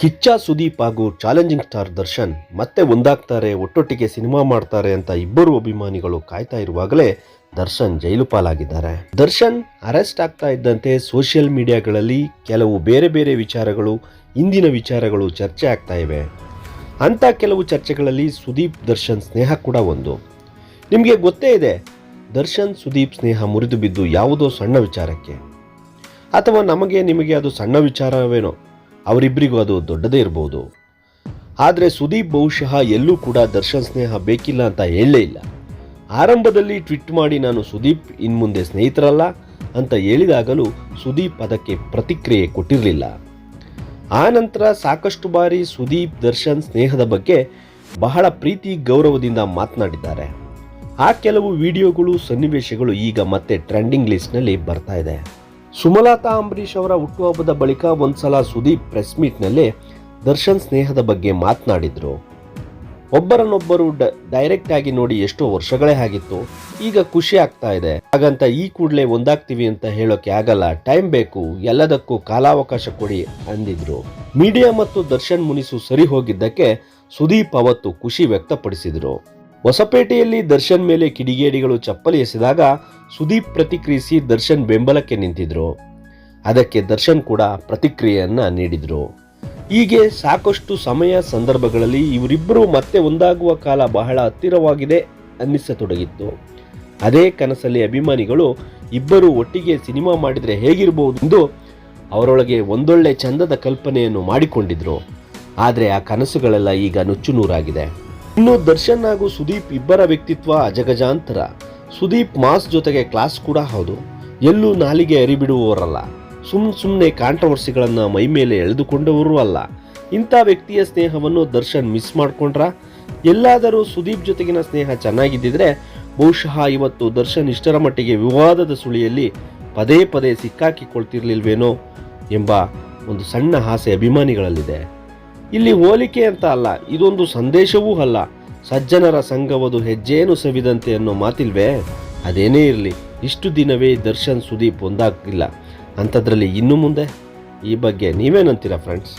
ಕಿಚ್ಚ ಸುದೀಪ್ ಹಾಗೂ challenging star Darshan ಮತ್ತೆ ಒಂದಾಗ್ತಾರೆ, ಒಟ್ಟೊಟ್ಟಿಗೆ ಸಿನಿಮಾ ಮಾಡ್ತಾರೆ ಅಂತ ಇಬ್ಬರು ಅಭಿಮಾನಿಗಳು ಕಾಯ್ತಾ ಇರುವಾಗಲೇ ದರ್ಶನ್ ಜೈಲು ಪಾಲಾಗಿದ್ದಾರೆ. ದರ್ಶನ್ ಅರೆಸ್ಟ್ ಆಗ್ತಾ ಇದ್ದಂತೆ ಸೋಷಿಯಲ್ ಮೀಡಿಯಾಗಳಲ್ಲಿ ಕೆಲವು ಬೇರೆ ಬೇರೆ ವಿಚಾರಗಳು, ಇಂದಿನ ವಿಚಾರಗಳು ಚರ್ಚೆ ಆಗ್ತಾ ಇವೆ. ಅಂತ ಕೆಲವು ಚರ್ಚೆಗಳಲ್ಲಿ ಸುದೀಪ್ ದರ್ಶನ್ ಸ್ನೇಹ ಕೂಡ ಒಂದು. ನಿಮಗೆ ಗೊತ್ತೇ ಇದೆ, ದರ್ಶನ್ ಸುದೀಪ್ ಸ್ನೇಹ ಮುರಿದು ಬಿದ್ದು ಯಾವುದೋ ಸಣ್ಣ ವಿಚಾರಕ್ಕೆ. ಅಥವಾ ನಮಗೆ ನಿಮಗೆ ಅದು ಸಣ್ಣ ವಿಚಾರವೇನೋ? ಅವರಿಬ್ಬರಿಗೂ ಅದು ದೊಡ್ಡದೇ ಇರಬಹುದು ಆದರೆ ಸುದೀಪ್ ಬಹುಶಃ ಎಲ್ಲೂ ಕೂಡ ದರ್ಶನ್ ಸ್ನೇಹ ಬೇಕಿಲ್ಲ ಅಂತ ಹೇಳಲೇ ಇಲ್ಲ. ಆರಂಭದಲ್ಲಿ ಟ್ವಿಟ್ ಮಾಡಿ ನಾನು ಸುದೀಪ್ ಇನ್ಮುಂದೆ ಸ್ನೇಹಿತರಲ್ಲ ಅಂತ ಹೇಳಿದಾಗಲೂ ಸುದೀಪ್ ಅದಕ್ಕೆ ಪ್ರತಿಕ್ರಿಯೆ ಕೊಟ್ಟಿರಲಿಲ್ಲ. ಆ ನಂತರ ಸಾಕಷ್ಟು ಬಾರಿ ಸುದೀಪ್, ದರ್ಶನ್ ಸ್ನೇಹದ ಬಗ್ಗೆ ಬಹಳ ಪ್ರೀತಿ, ಗೌರವದಿಂದ ಮಾತನಾಡಿದ್ದಾರೆ. ಆ ಕೆಲವು ವಿಡಿಯೋಗಳು, ಸನ್ನಿವೇಶಗಳು ಈಗ ಮತ್ತೆ ಟ್ರೆಂಡಿಂಗ್ ಲಿಸ್ಟ್ನಲ್ಲಿ ಬರ್ತಾ ಇದೆ. ಸುಮಲತಾ ಅಂಬರೀಷ್ ಅವರ ಹುಟ್ಟುಹಬ್ಬದ ಬಳಿಕ ಒಂದ್ಸಲ ಸುದೀಪ್ ಪ್ರೆಸ್ ಮೀಟ್ನಲ್ಲಿ ದರ್ಶನ್ ಸ್ನೇಹದ ಬಗ್ಗೆ ಮಾತನಾಡಿದ್ರು. ಒಬ್ಬರನ್ನೊಬ್ಬರು ಡೈರೆಕ್ಟ್ ಆಗಿ ನೋಡಿ ಎಷ್ಟೋ ವರ್ಷಗಳೇ ಆಗಿತ್ತು. ಈಗ ಖುಷಿ ಆಗ್ತಾ ಇದೆ. ಹಾಗಂತ ಈ ಕೂಡಲೇ ಒಂದಾಗ್ತೀವಿ ಅಂತ ಹೇಳೋಕೆ ಆಗಲ್ಲ. ಟೈಮ್ ಬೇಕು. ಎಲ್ಲದಕ್ಕೂ ಕಾಲಾವಕಾಶ ಕೊಡಿ ಅಂದಿದ್ರು. ಮೀಡಿಯಾ ಮತ್ತು ದರ್ಶನ್ ಮುನಿಸು ಸರಿ ಹೋಗಿದ್ದಕ್ಕೆ ಸುದೀಪ್ ಅವತ್ತು ಖುಷಿ ವ್ಯಕ್ತಪಡಿಸಿದ್ರು. ಹೊಸಪೇಟೆಯಲ್ಲಿ ದರ್ಶನ್ ಮೇಲೆ ಕಿಡಿಗೇಡಿಗಳು ಚಪ್ಪಲಿ ಎಸೆದಾಗ ಸುದೀಪ್ ಪ್ರತಿಕ್ರಿಯಿಸಿ ದರ್ಶನ್ ಬೆಂಬಲಕ್ಕೆ ನಿಂತಿದ್ರು. ಅದಕ್ಕೆ ದರ್ಶನ್ ಕೂಡ ಪ್ರತಿಕ್ರಿಯೆಯನ್ನ ನೀಡಿದ್ರು. ಹೀಗೆ ಸಾಕಷ್ಟು ಸಮಯ ಸಂದರ್ಭಗಳಲ್ಲಿ ಇವರಿಬ್ಬರು ಮತ್ತೆ ಒಂದಾಗುವ ಕಾಲ ಬಹಳ ಹತ್ತಿರವಾಗಿದೆ ಅನ್ನಿಸತೊಡಗಿತ್ತು. ಅದೇ ಕನಸಲ್ಲಿ ಅಭಿಮಾನಿಗಳು ಇಬ್ಬರು ಒಟ್ಟಿಗೆ ಸಿನಿಮಾ ಮಾಡಿದರೆ ಹೇಗಿರಬಹುದು ಎಂದು ಅವರೊಳಗೆ ಒಂದೊಳ್ಳೆ ಚಂದದ ಕಲ್ಪನೆಯನ್ನು ಮಾಡಿಕೊಂಡಿದ್ರು. ಆದರೆ ಆ ಕನಸುಗಳೆಲ್ಲ ಈಗ ನುಚ್ಚುನೂರಾಗಿದೆ ಇನ್ನು ದರ್ಶನ್ ಹಾಗೂ ಸುದೀಪ್ ಇಬ್ಬರ ವ್ಯಕ್ತಿತ್ವ ಅಜಗಜಾಂತರ. ಸುದೀಪ್ ಮಾಸ್ ಜೊತೆಗೆ ಕ್ಲಾಸ್ ಕೂಡ ಹೌದು. ಎಲ್ಲೂ ನಾಲಿಗೆ ಅರಿಬಿಡುವವರಲ್ಲ. ಸುಮ್ ಸುಮ್ಮನೆ ಕಾಂಟ್ರವರ್ಸಿಗಳನ್ನು ಮೈ ಮೇಲೆ ಎಳೆದುಕೊಂಡವರು ಅಲ್ಲ. ಇಂಥ ವ್ಯಕ್ತಿಯ ಸ್ನೇಹವನ್ನು ದರ್ಶನ್ ಮಿಸ್ ಮಾಡ್ಕೊಂಡ್ರ? ಎಲ್ಲಾದರೂ ಸುದೀಪ್ ಜೊತೆಗಿನ ಸ್ನೇಹ ಚೆನ್ನಾಗಿದ್ದಿದ್ರೆ ಬಹುಶಃ ಇವತ್ತು ದರ್ಶನ್ ಇಷ್ಟರ ಮಟ್ಟಿಗೆ ವಿವಾದದ ಸುಳಿಯಲ್ಲಿ ಪದೇ ಪದೇ ಸಿಕ್ಕಾಕಿಕೊಳ್ತಿರ್ಲಿಲ್ವೇನೋ ಎಂಬ ಒಂದು ಸಣ್ಣ ಆಸೆ ಅಭಿಮಾನಿಗಳಲ್ಲಿದೆ. ಇಲ್ಲಿ ಹೋಲಿಕೆ ಅಂತ ಅಲ್ಲ, ಇದೊಂದು ಸಂದೇಶವೂ ಅಲ್ಲ. ಸಜ್ಜನರ ಸಂಘವದು ಹೆಜ್ಜೇನು ಸವಿದಂತೆ ಅನ್ನೋ ಮಾತಿಲ್ವೇ? ಅದೇನೇ ಇರಲಿ, ಇಷ್ಟು ದಿನವೇ ದರ್ಶನ್ ಸುದೀಪ್ ಒಂದಾಗಿಲ್ಲ ಅಂಥದ್ರಲ್ಲಿ ಇನ್ನು ಮುಂದೆ? ಈ ಬಗ್ಗೆ ನೀವೇನಂತೀರಾ ಫ್ರೆಂಡ್ಸ್